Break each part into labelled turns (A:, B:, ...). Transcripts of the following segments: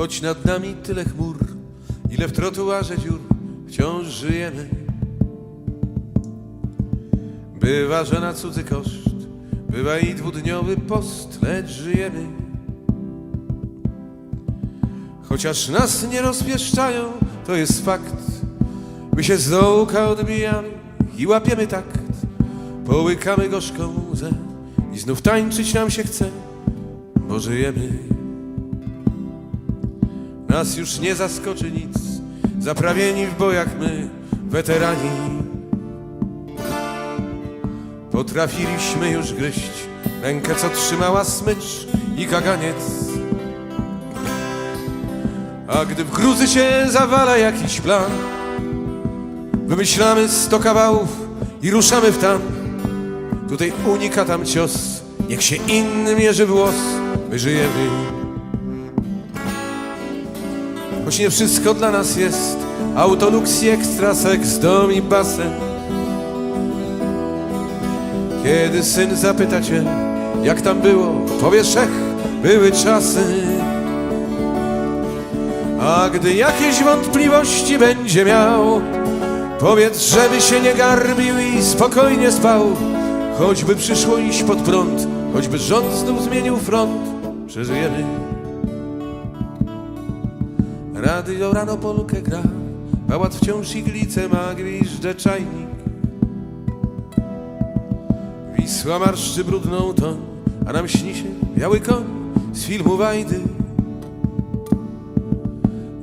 A: Choć nad nami tyle chmur, ile w trotuarze dziur, wciąż żyjemy. Bywa, że na cudzy koszt, bywa i dwudniowy post, lecz żyjemy. Chociaż nas nie rozpieszczają, to jest fakt. My się z dołka odbijamy i łapiemy takt. Połykamy gorzką łzę i znów tańczyć nam się chce, bo żyjemy. Nas już nie zaskoczy nic, zaprawieni w bojach my, weterani. Potrafiliśmy już gryźć rękę, co trzymała smycz i kaganiec. A gdy w gruzy się zawala jakiś plan, wymyślamy sto kawałów i ruszamy w tam. Tutaj unika tam cios, niech się inny mierzy w łos, my żyjemy. Choć nie wszystko dla nas jest, autolux i ekstra, seks, dom i basen. Kiedy syn zapyta cię, jak tam było, powiesz, ech, były czasy. A gdy jakieś wątpliwości będzie miał, powiedz, żeby się nie garbił i spokojnie spał. Choćby przyszło iść pod prąd, choćby rząd znów zmienił front, przeżyjemy. Radio rano polkę gra, pałac wciąż iglice ma, gwiżdże czajnik. Wisła marszczy brudną toń, a nam śni się biały koń z filmu Wajdy.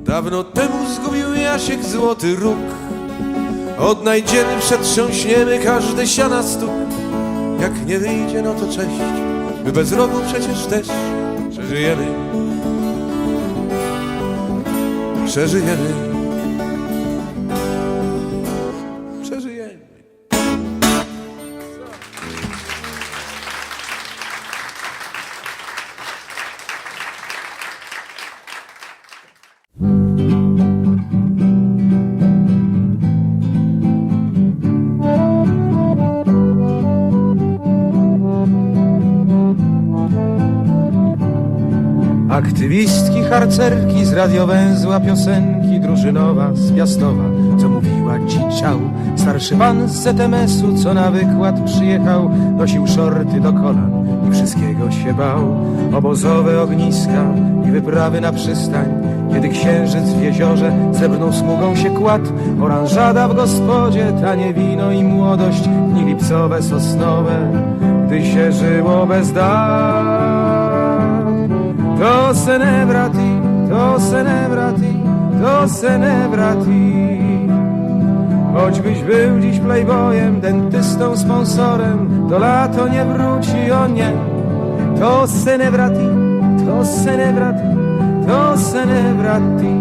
A: Dawno temu zgubił Jasiek złoty róg. Odnajdziemy, przetrząśniemy każdy siana stóp. Jak nie wyjdzie, no to cześć. My bez rogu przecież też przeżyjemy Przeżyjemy Przeżyjemy
B: Aktywistki, harcerki z radiowęzła piosenki drużynowa z Piastowa, co mówiła ci ciał. Starszy pan z ZMS-u, co na wykład przyjechał, nosił szorty do kolan i wszystkiego się bał. Obozowe ogniska i wyprawy na przystań, kiedy księżyc w jeziorze zebrną smugą się kładł. Oranżada w gospodzie, tanie wino i młodość, dni lipcowe, sosnowe, gdy się żyło bez dar. To se ne vrati, to se ne vrati, to se ne vrati. Choćbyś był dziś playboyem, dentystą, sponsorem, to lato nie wróci, o nie. To se ne vrati, to se ne vrati, to se ne vrati.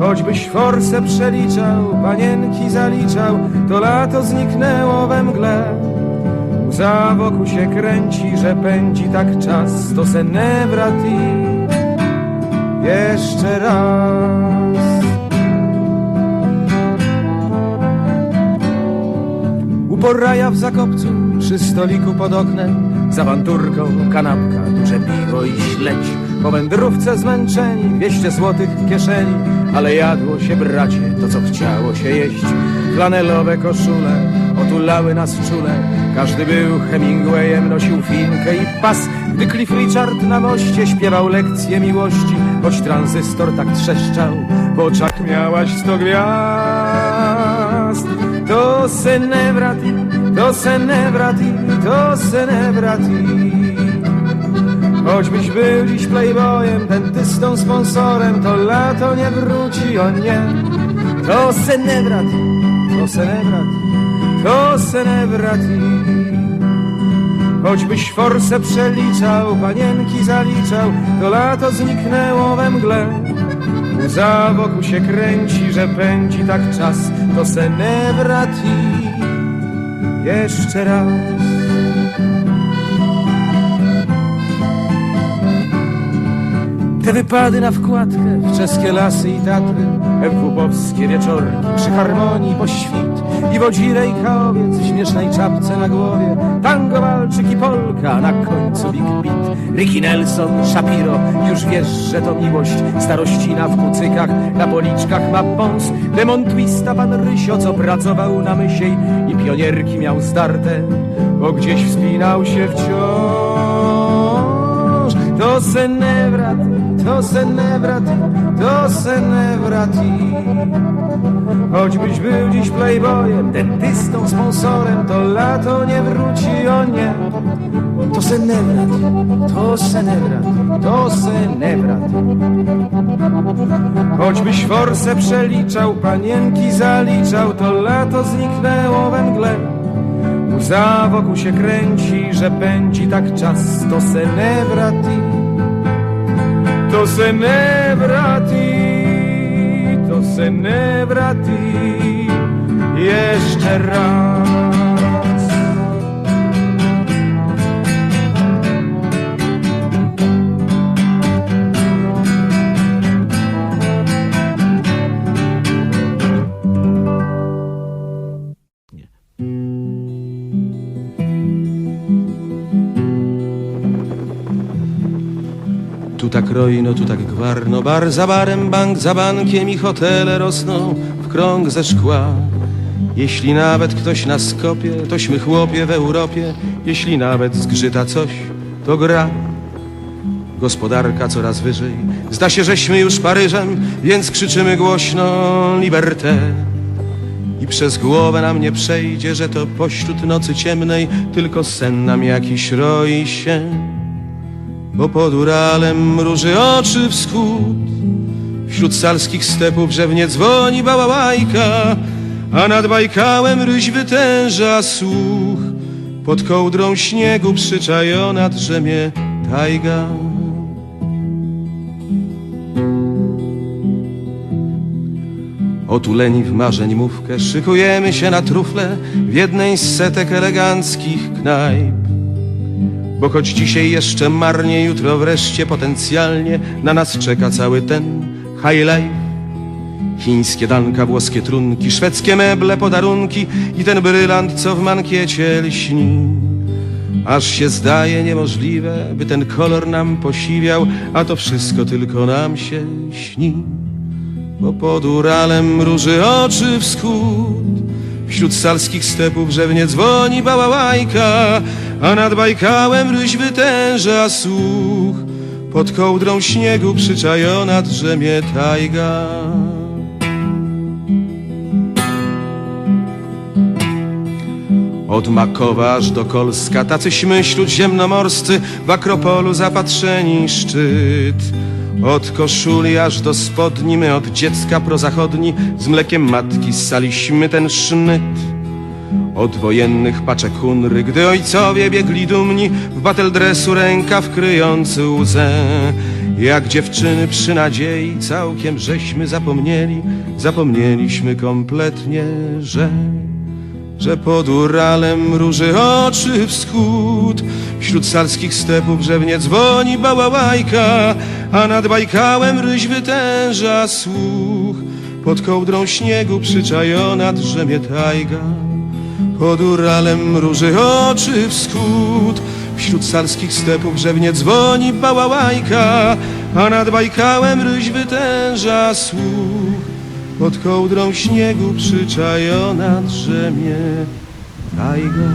B: Choćbyś forsę przeliczał, panienki zaliczał, to lato zniknęło we mgle. Łza wokół się kręci, że pędzi tak czas, to se ne. Jeszcze raz. U poraja w Zakopcu, przy stoliku pod oknem, z awanturką kanapka, duże piwo i śledź. Po wędrówce zmęczeni, 200 złotych kieszeni, ale jadło się bracie to, co chciało się jeść. Flanelowe koszule otulały nas czule, każdy był Hemingwayem, nosił finkę i pas. Gdy Cliff Richard na moście śpiewał lekcje miłości, choć tranzystor tak trzeszczał, w oczach miałaś sto gwiazd. To se to se to se. Choćbyś był dziś playboyem, dentystą, sponsorem, to lato nie wróci, o nie. To se to se to se ne. Choćbyś forsę przeliczał, panienki zaliczał, to lato zniknęło we mgle. Łza wokół się kręci, że pędzi tak czas, to se ne. Jeszcze raz. Te wypady na wkładkę w czeskie lasy i Tatry, ewkubowskie wieczorki przy harmonii po świt i wodzire i kaowiec w śmiesznej czapce na głowie, tango, walczyk i polka, na końcu big beat. Ricky Nelson, Shapiro, już wiesz, że to miłość, starościna w kucykach, na policzkach ma pąs, demon twista pan Rysio, co pracował na mysiej i pionierki miał zdarte, bo gdzieś wspinał się wciąż. To se ne vrati, to se ne to se ne vrati. Choćbyś był dziś playboyem, dentystą, sponsorem, to lato nie wróci, o nie. To se ne to se ne to se ne. Choćbyś forsę przeliczał, panienki zaliczał, to lato zniknęło we mgle. Łza wokół się kręci, że pędzi tak czas, to se ne. To se ne vrati, to se ne vrati jeszcze raz. Tu tak rojno, tu tak gwarno, bar za barem, bank za bankiem i hotele rosną w krąg ze szkła. Jeśli nawet ktoś nas kopie, tośmy chłopie w Europie, jeśli nawet zgrzyta coś, to gra. Gospodarka coraz wyżej, zda się, żeśmy już Paryżem, więc krzyczymy głośno liberté. I przez głowę nam nie przejdzie, że to pośród nocy ciemnej tylko sen nam jakiś roi się. Bo pod Uralem mruży oczy wschód. Wśród salskich stepów drzewnie dzwoni bałałajka A nad Bajkałem ryś wytęża słuch. Pod kołdrą śniegu przyczajona drzemie tajga. Otuleni w marzeń mówkę Szykujemy się na trufle W jednej z setek eleganckich knajp bo choć dzisiaj jeszcze marnie, jutro wreszcie potencjalnie na nas czeka cały ten high life. Chińskie danka, włoskie trunki, szwedzkie meble, podarunki i ten brylant, co w mankiecie lśni. Aż się zdaje niemożliwe, by ten kolor nam posiwiał, a to wszystko tylko nam się śni. Bo pod Uralem mruży oczy wschód Wśród salskich stepów drzewnie dzwoni bałałajka A nad Bajkałem ryś wytęża słuch Pod kołdrą śniegu przyczajona drzemie tajga. Od Makowa aż do Kolska tacyśmy śródziemnomorscy W Akropolu zapatrzeni szczyt Od koszuli aż do spodni My od dziecka prozachodni Z mlekiem matki ssaliśmy ten sznyt od wojennych paczek hunry, gdy ojcowie biegli dumni w bateldresu rękaw kryjący łzę. Jak dziewczyny przy nadziei całkiem żeśmy zapomnieli, zapomnieliśmy kompletnie, że że pod Uralem róży oczy wschód. Wśród salskich stepów drzewnie dzwoni bałałajka, a nad Bajkałem ryś wytęża słuch. Pod kołdrą śniegu przyczajona drzemie tajga. Pod Uralem róży oczy wschód. Wśród salskich stepów drzewnie dzwoni bałałajka, a nad Bajkałem ryś wytęża słuch. Pod kołdrą śniegu przyczajona drzemie tajga.